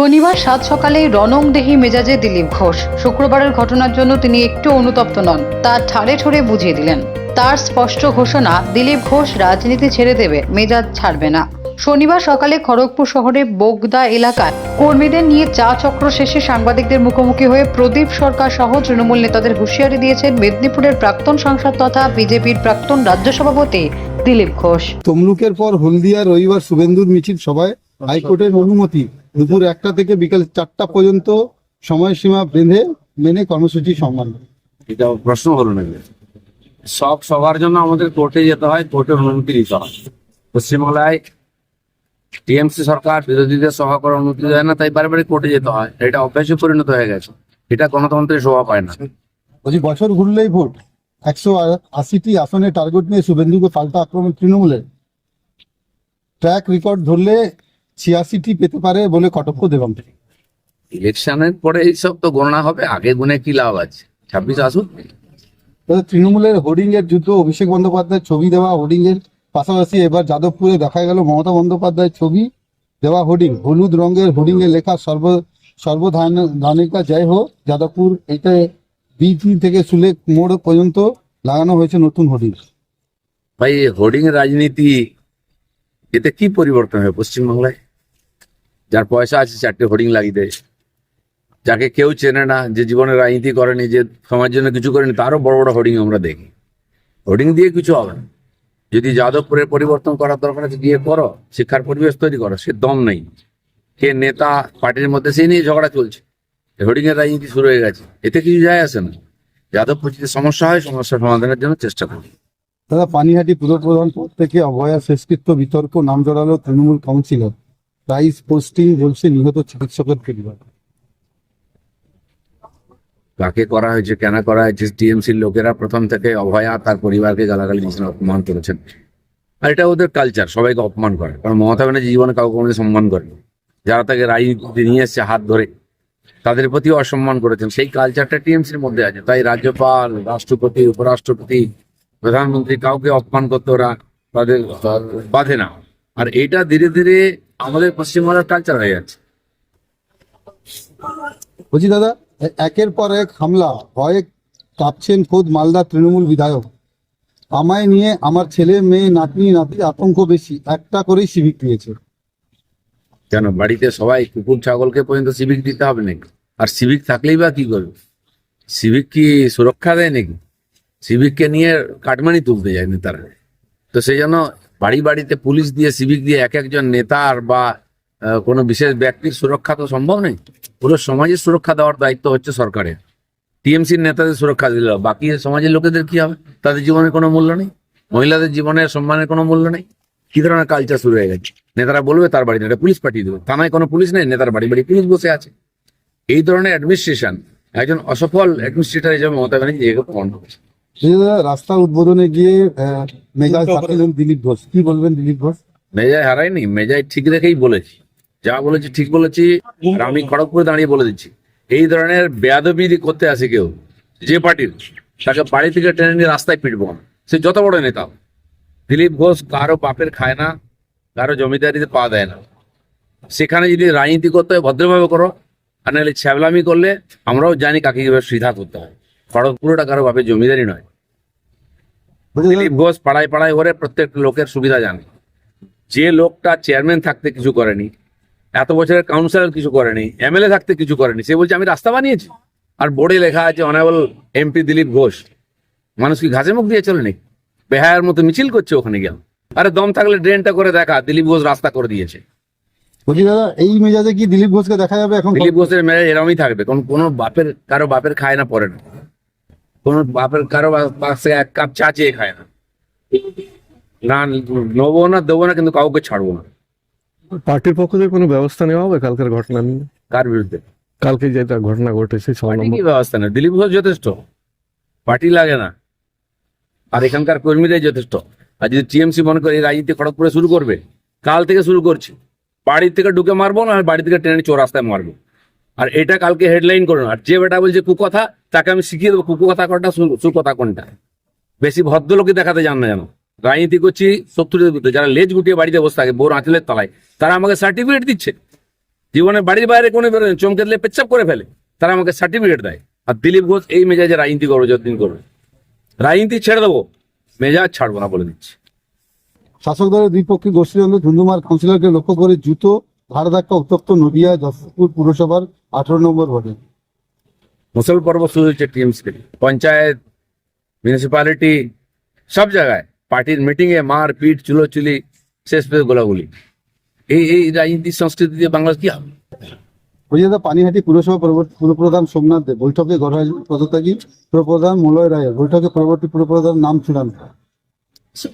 শনিবার সাত সকালে রণংদেহী মেজাজে দিলীপ ঘোষ। শুক্রবারের ঘটনার জন্য তিনি একটু অনুতপ্ত নন। তা ঠাড়ে ঠোড়ে বুঝিয়ে দিলেন তার স্পষ্ট ঘোষণা দিলীপ ঘোষ রাজনীতি ছেড়ে দেবে মেজাজ ছাড়বে না। শনিবার সকালে খড়গপুর শহরে বোগদা এলাকায় কর্মীদের নিয়ে চা চক্র শেষে সাংবাদিকদের মুখোমুখি হয়ে প্রদীপ সরকার সহ তৃণমূল নেতাদের হুঁশিয়ারি দিয়েছেন মেদিনীপুরের প্রাক্তন সাংসদ তথা বিজেপির প্রাক্তন রাজ্য সভাপতি দিলীপ ঘোষ। তমলুকের পর হলদিয়া রবিবার শুভেন্দুর মিছিল সভায় হাইকোর্টের অনুমতি। দুপুর একটা থেকে বিকাল চারটা পর্যন্ত সময়সীমা বেঁধে মেনে কর্মসূচি সম্মান এটা প্রশ্ন হলো না সব সবার জন্য আমাদের কোর্টে যেতে হয় কোর্টের অনুমতি নিতে হয়। পশ্চিমবাংলায় টিএমসি সরকার বিরোধীদের সভা করার অনুমতি দেয় না তাই বারে কোর্টে যেতে হয়। এটা অভ্যাসে পরিণত হয়ে গেছে। এটা গণতন্ত্রের শোভা পায় না। বলছি বছর ঘুরলেই ভোট। একশো আশিটি আসনে টার্গেট নিয়ে শুভেন্দুকে পাল্টা আক্রমণ তৃণমূলের। ট্র্যাক রেকর্ড ধরলে ছিয়াশিটি পেতে পারে বলে কটক্ষ দেবাম ইলেকশনের পরে এইসব তো গণনা হবে আগে গুনে কি লাভ আছে? ছাব্বিশ আসুক। তবে তৃণমূলের হোর্ডিং এর যুদ্ধ অভিষেক বন্দ্যোপাধ্যায়ের ছবি দেওয়া হোর্ডিং এর পাশাপাশি এবার যাদবপুরে দেখা গেল মমতা বন্দ্যোপাধ্যায়ের ছবি দেওয়া হোর্ডিং। হলুদ রঙের হোর্ডিং এ লেখা সর্ব সর্বধান ধানিকা জয় হোক যাদবপুর এটা বিটি থেকে সুলেক মোড় পর্যন্ত লাগানো হয়েছে নতুন হোর্ডিং। ভাই হোর্ডিং রাজনীতি এতে কি পরিবর্তন হবে পশ্চিমবাংলায়? যার পয়সা আছে চারটে হোর্ডিং লাগিয়ে দেয়। যাকে কেউ চেনে না, যে জীবনে রাজনীতি করেনি, যে সমাজের জন্য কিছু করেনি, তারও বড় বড় হোর্ডিং আমরা দেখি। হোর্ডিং দিয়ে কিছু হবে না। যদি যাদবপুরের পরিবর্তন করার দরকার আছে গিয়ে করো, শিক্ষার পরিবেশ তৈরি করো, সে দম নেই। কে নেতা, পার্টির মধ্যে, সেই নিয়ে ঝগড়া চলছে। হোর্ডিং এর রাজনীতি শুরু হয়ে গেছে। এতে কিছু যায় আসে না। যাদবপুর যদি সমস্যা হয়, সমস্যা সমাধানের জন্য চেষ্টা করি দাদা, পানিহাটি পুর প্রধান পদ থেকে অভয়া শেষকৃত্য বিতর্ক, নাম জড়ালো তৃণমূল কাউন্সিলর। প্রাইস পোস্টিং বলছে নিহত চিকিৎসকের পরিবার। কাকে করা হয়েছে, কেন করা হয়েছে, টিএমসির লোকেরা প্রথম থেকে অভয়া তার পরিবারকে গালাগালি দিয়েছেন অপমান করেছেন। আর এটা ওদের কালচার সবাইকে অপমান করে। কারণ মমতা ব্যানার্জি জীবনে কাউকে কোনো সম্মান করেন। যারা তাকে রাজনীতিতে নিয়ে এসছে হাত ধরে, তাদের প্রতিও অসম্মান করেছেন। সেই কালচারটা টিএমসির মধ্যে আছে। তাই রাজ্যপাল, রাষ্ট্রপতি, উপরাষ্ট্রপতি, প্রধানমন্ত্রী কাউকে অপমান করতে ওরা তাদের বাধে না। আর এটা ধীরে ধীরে আমাদের পশ্চিমবাংলার কালচার হয়ে যাচ্ছে বলছি দাদা একের পর এক হামলা ভয়ে কাঁপছেন খোদ মালদা তৃণমূল বিধায়ক। আমায় নিয়ে আমার ছেলে মেয়ে নাতনি নাতি আতঙ্ক বেশি একটা করেই সিভিক দিয়েছে। কেন? বাড়িতে সবাই কুকুর ছাগলকে পর্যন্ত সিভিক দিতে হবে নাকি? আর সিভিক থাকলেই বা কি করবে? সিভিক কি সুরক্ষা দেয় নাকি? সিভিককে নিয়ে কাটমানি তুলতে যায় নেতারা তো সেই জন্য বাড়ি বাড়িতে পুলিশ দিয়ে সিভিক দিয়ে এক একজন নেতার বা কোনো বিশেষ ব্যক্তির সুরক্ষা তো সম্ভব নেই পুরো সমাজের সুরক্ষা দেওয়ার দায়িত্ব হচ্ছে সরকারের। টিএমসির নেতাদের সুরক্ষা দিল। বাকি সমাজের লোকেদের কি হবে? তাদের জীবনের কোনো মূল্য নেই? মহিলাদের জীবনের সম্মানের কোনো মূল্য নেই? কি ধরনের কালচার শুরু হয়ে গেছে? নেতারা বলবে, তার বাড়িতে একটা পুলিশ পাঠিয়ে দেবে। থানায় কোনো পুলিশ নেই? নেতার বাড়ি বাড়ি পুলিশ বসে আছে। এই ধরনের অ্যাডমিনিস্ট্রেশন একজন অসফল অ্যাডমিনিস্ট্রেটর হিসেবে মমতা ব্যানার্জি একে প্রমাণ করেছে। রাস্তা উদ্বোধনে গিয়ে মেজাজ হারালেন দিলীপ ঘোষ। কি বলবেন দিলীপ ঘোষ? মেজায় হারায়নি মেজায় ঠিক রেখেই বলেছি। যা বলেছি ঠিক বলেছি আর আমি খড়গপুরে দাঁড়িয়ে বলে দিচ্ছি। এই ধরনের বেয়াদবি করতে আসে কেউ যে পার্টির তাকে বাড়ি থেকে টেনে নিয়ে রাস্তায় পিটবো না। সে যত বড় নেতা দিলীপ ঘোষ কারও বাপের খায় না কারও জমিদারিতে পা দেয় না। সেখানে যদি রাজনীতি করতে হয় ভদ্রভাবে করো। আর নাহলে ছ্যাবলামি করলে আমরাও জানি কাকে কীভাবে সিধা করতে হয়। খড়গপুরটা কারও বাপের জমিদারি নয়। দিলীপ ঘোষ পাড়ায় পাড়ায় ঘরে প্রত্যেক লোকের সুবিধা জানে। যে লোকটা চেয়ারম্যান থাকতে কিছু করেনি এত বছরের কাউন্সিলর কিছু করেনি এমএলএ থাকতে কিছু করেনি সে বলছে আমি রাস্তা বানিয়েছি। আর বোর্ডে লেখা আছে অনারেবল এমপি দিলীপ ঘোষ মানুষ কি ঘাসে মুখ দিয়ে চলে নাকি? বেহায়ার মতো মিছিল করছে ওখানে গেল আরে দম থাকলে ড্রেনটা করে দেখা দিলীপ ঘোষ রাস্তা করে দিয়েছে। বলছি দাদা এই মেজাজে কি দিলীপ ঘোষকে দেখা যাবে এখন দিলীপ ঘোষের মেয়ে এরমই থাকবে কোন কোনো বাপের কারও বাপের খায় না পরে না। কোনো বাপের কারও পাশে এক কাপ চা চেয়ে খায় না। না নেব না দেবো না কিন্তু কাউকে ছাড়বো না। পার্টির পক্ষ থেকে কোনো ব্যবস্থা নেওয়া হবে কালকের ঘটনা নিয়ে? কার বিরুদ্ধে? কালকে যেটা ঘটনা ঘটেছে ছয় নম্বর। কি ব্যবস্থা নেই দিলীপ ঘোষ যথেষ্ট। পার্টি লাগে না। আর এখানকার কর্মীরাই যথেষ্ট। আর যদি টিএমসি মনে করে রাজনীতি খড়গপুরে শুরু করবে কাল থেকে শুরু করছি। বাড়ি থেকে ঢুকে মারবো না আর বাড়ি থেকে ট্রেনে চোর রাস্তায় মারবো। আর এটা কালকে হেডলাইন করুন আর যে বেটা বলছে কুকথা তাকে আমি শিখিয়ে দেবো কুকথা কোনটা সুকথা কোনটা। বেশি ভদ্রলোকই দেখাতে যান না যেন। রাজনীতি করছি, শত্রুদের বিরুদ্ধে। যারা লেজ গুটিয়ে বাড়িতে বসে থাকে, বোর আঁচলের তলায়, তারা আমাকে সার্টিফিকেট দিচ্ছে। জীবনে বাড়ির বাইরে কোনো বেরোয় চমকে দিলে পেচ্ছাপ করে ফেলে। তারা আমাকে সার্টিফিকেট দেয়। আর দিলীপ ঘোষ এই মেজাজে রাজনীতি করবে, যতদিন করবে। রাজনীতি ছেড়ে দেবো। মেজাজ ছাড়বো না বলে দিচ্ছি। শাসক দলের পক্ষে গোষ্ঠীদ্বন্দ্ব ধুন্ধুমার কাউন্সিলরকে লক্ষ্য করে জুতো ধারা ধাক্কা উত্তপ্ত নদিয়া যশোরপুর পুরসভার আঠারো নম্বর ভোটে মুসল পর্ব শুরু হচ্ছে টিএমসি পঞ্চায়েত মিউনিসিপ্যালিটি সব জায়গায় পার্টির মিটিং এ মার পিট চুলোচুলি শেষ পেয়ে গোলাগুলি। এই এই রাজনীতির সংস্কৃতি দিয়ে বাংলাদেশ কি হবে? হরিয়াদা পানিহাটি পুরসভা পুরপ্রধান সোমনাথ দেব বৈঠকে গড়াই পদত্যাগী পুরপ্রধান মলয় রায়ের বৈঠকে পরবর্তী পুরপ্রধান নাম চূড়ান্ত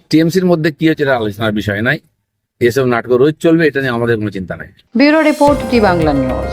টিএমসির মধ্যে কি হচ্ছে আলোচনার বিষয় নাই। এসব নাটক রোজ চলবে, এটা নিয়ে আমাদের কোনো চিন্তা নাই। Bureau report T Bangla news.